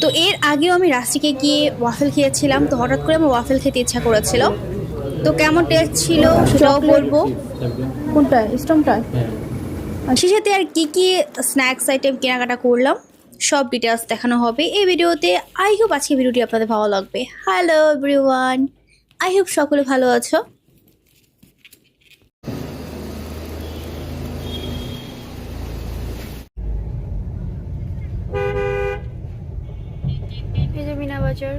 তো এর আগেও আমি রাস্টিকে গিয়ে ওয়াফেল খেয়েছিলাম তো হঠাৎ করে আমার ওয়াফেল খেতে ইচ্ছা করেছিল। তো কেমন টেস্ট ছিল সেটাও বলব। কোনটা? স্টমটায় হ্যাঁ। সেই সাথে আর কি কি স্ন্যাক্স আইটেম কেনাকাটা করলাম সব ডিটেলস দেখানো হবে এই ভিডিওতে। আই হোপ আজকে ভিডিওটি আপনাদের ভালো লাগবে। হ্যালো এভরিওয়ান আই হোপ সকলে ভালো আছো এই যে মিনা বাজার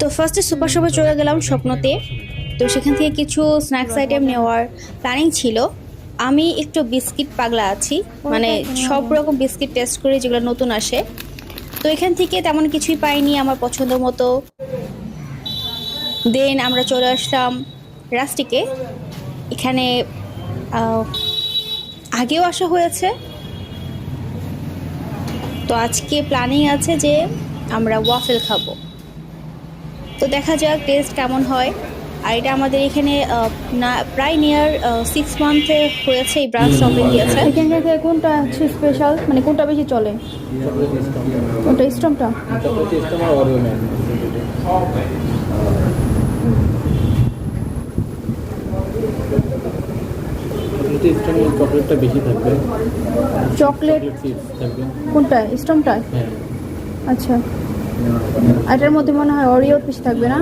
তো ফার্স্টে সুপার শপে চলে গেলাম স্বপ্নতে। তো সেখান থেকে কিছু স্ন্যাক্স আইটেম নেওয়ার প্ল্যানিং ছিল। আমি একটু বিস্কিট পাগলা আছি। মানে সব রকম বিস্কিট টেস্ট করি যেগুলো নতুন আসে। তো এখান থেকে তেমন কিছুই পাইনি আমার পছন্দ মতো। দেন আমরা চলে আসলাম রাস্টিকে এখানে আহ, আগেও আসা হয়েছে। তো আজকে প্ল্যানিং আছে যে আমরা ওয়াফেল খাব। তো দেখা যাক টেস্ট কেমন হয়। আর এটা আমাদের এখানে না প্রায় নিয়ার সিক্স মান্থে হয়েছে এই ব্রাঞ্চ ওপেন দিয়েছে। এখানকার থেকে কোনটা হচ্ছে স্পেশাল মানে কোনটা বেশি চলে? কোনটা স্টমটা চকলেটটা বেশি থাকবে? চকলেট? থাকবে। কোনটা? স্টমটায় হ্যাঁ। আচ্ছা। আর এটার মধ্যে মনে হয় অরিও বেশি থাকবে না?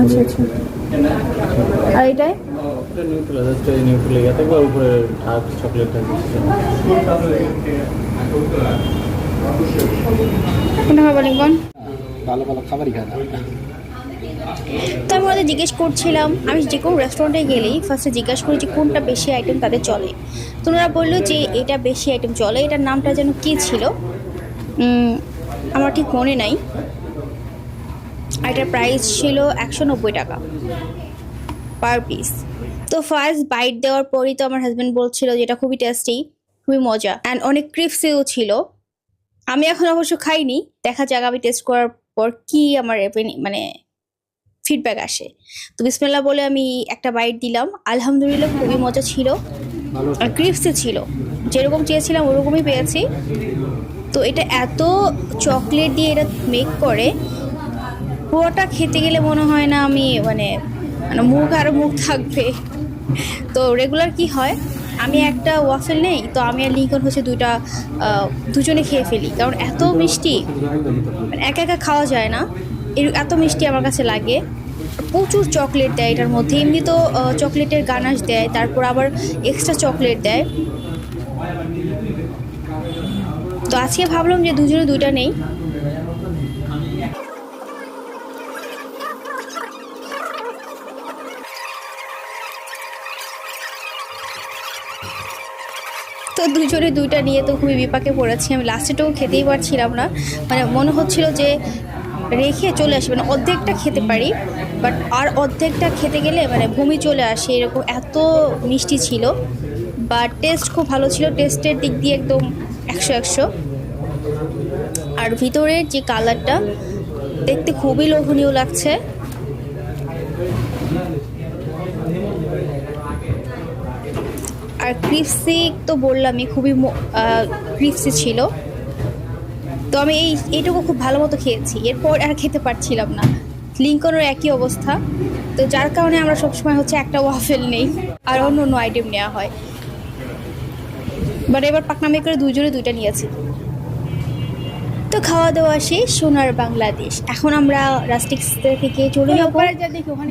আচ্ছা আচ্ছা। আর এটাই? কোনটা খাবার লিঙ্কন ভালো ভালো খাবারই খায় তো আমি ওদের জিজ্ঞেস করছিলাম, আমি যে কোনো রেস্টুরেন্টে গেলেই ফার্স্টে জিজ্ঞাসা করি যে কোনটা বেশি আইটেম তাদের চলে। তো ওনারা বলল যে এটা বেশি আইটেম চলে, এটার নামটা যেন কী ছিল? আমার ঠিক মনে নাই। আর এটার প্রাইস ছিল একশো নব্বই টাকা পার পিস তো ফার্স্ট বাইট দেওয়ার পরই তো আমার হাজব্যান্ড বলছিল যে এটা খুবই টেস্টি খুবই মজা। অ্যান্ড অনেক ক্রিপসিও ছিল। আমি এখন অবশ্য খাইনি, দেখা যাক আমি টেস্ট করার পর কি আমার মানে ফিডব্যাক আসে। তো বিসমিল্লা বলে আমি একটা বাইট দিলাম। আলহামদুলিল্লাহ খুবই মজা ছিল আর ক্রিপসি ছিল। যেরকম চেয়েছিলাম ওরকমই পেয়েছি। তো এটা এত চকলেট দিয়ে এটা মেক করে, পুরোটা খেতে গেলে মনে হয় না আমি মানে মানে মুখ আরও মুখ থাকবে। তো রেগুলার কি হয়, আমি একটা ওয়াফেল নেই, তো আমি আর লিঙ্কন হচ্ছে দুইটা দুজনে খেয়ে ফেলি। কারণ এত মিষ্টি মানে একা একা খাওয়া যায় না। এত মিষ্টি আমার কাছে লাগে। প্রচুর চকলেট দেয় এটার মধ্যে। এমনি তো চকলেটের গানাশ দেয়, তারপর আবার এক্সট্রা চকলেট দেয়। তো আজকে ভাবলাম যে দুজনে দুইটা নেই। তো দুজনে দুইটা নিয়ে তো খুবই বিপাকে পড়েছি। আমি লাস্টেটাও খেতেই পারছিলাম না। মানে মনে হচ্ছিল যে রেখে চলে আসি মানে অর্ধেকটা খেতে পারি বাট আর অর্ধেকটা খেতে গেলে মানে বমি চলে আসে, এরকম এত মিষ্টি ছিল বা টেস্ট খুব ভালো ছিল টেস্টের দিক দিয়ে একদম একশো একশো। আর ভিতরের যে কালারটা, দেখতে খুবই লোভনীয় লাগছে। আর ক্রিপসি তো বললামই, খুবই ক্রিপসি ছিল। তো আমি এই এইটুকু খুব ভালো মতো খেয়েছি। এরপর আর খেতে পারছিলাম না। লিঙ্কনের একই অবস্থা। তো যার কারণে আমরা সবসময় হচ্ছে একটা ওয়াফেল নেই আর অন্য অন্য আইটেম নেওয়া হয়। বাট এবার পাকনামি করে দুজনে দুইটা নিয়েছি। তো খাওয়া দাওয়া শেষ সোনার বাংলাদেশ। এখন আমরা রাস্টিক্স থেকে চলে যাব।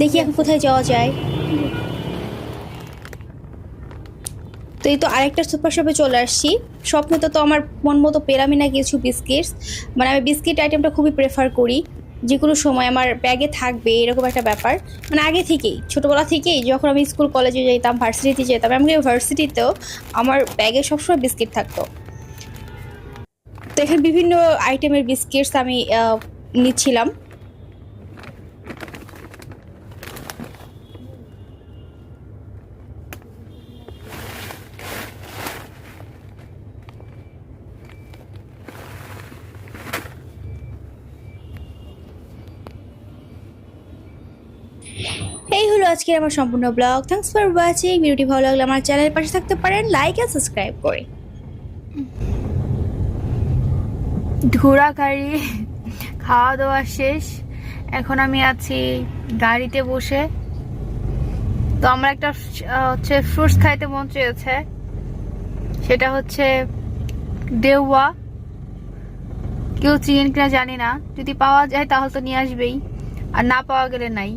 দেখি এখন কোথায় যাওয়া যায়। তো এই তো আরেকটা সুপার শপে চলে আসছি। স্বপ্নে তো আমার মন মতো পেলামই না কিছু বিস্কিটস। মানে আমি বিস্কিট আইটেমটা খুবই প্রেফার করি। যে কোনো সময় আমার ব্যাগে থাকবে, এরকম একটা ব্যাপার। মানে আগে থেকেই, ছোটোবেলা থেকেই যখন আমি স্কুল কলেজে যেতাম ভার্সিটিতে যেতাম, এমনকি ভার্সিটিতেও আমার ব্যাগে সবসময় বিস্কিট থাকতো। তো এখানে বিভিন্ন আইটেমের বিস্কিটস আমি নিচ্ছিলাম। আজকের আমার সম্পূর্ণ ব্লগ। থ্যাংকস ফর ওয়াচিং ভিডিওটি ভালো লাগলে আমার চ্যানেলের পাশে থাকতে পারেন। লাইক আর সাবস্ক্রাইব করে। ঘোড়া গাড়ি খাওয়া দাওয়া শেষ। এখন আমি আছি গাড়িতে বসে। তো আমার একটা হচ্ছে ফ্রুটস খাইতে মন চেয়েছে। সেটা হচ্ছে দেওয়া। কেউ চিকেন কিনা জানি না। যদি পাওয়া যায় তাহলে তো নিয়ে আসবেই। আর না পাওয়া গেলে নাই।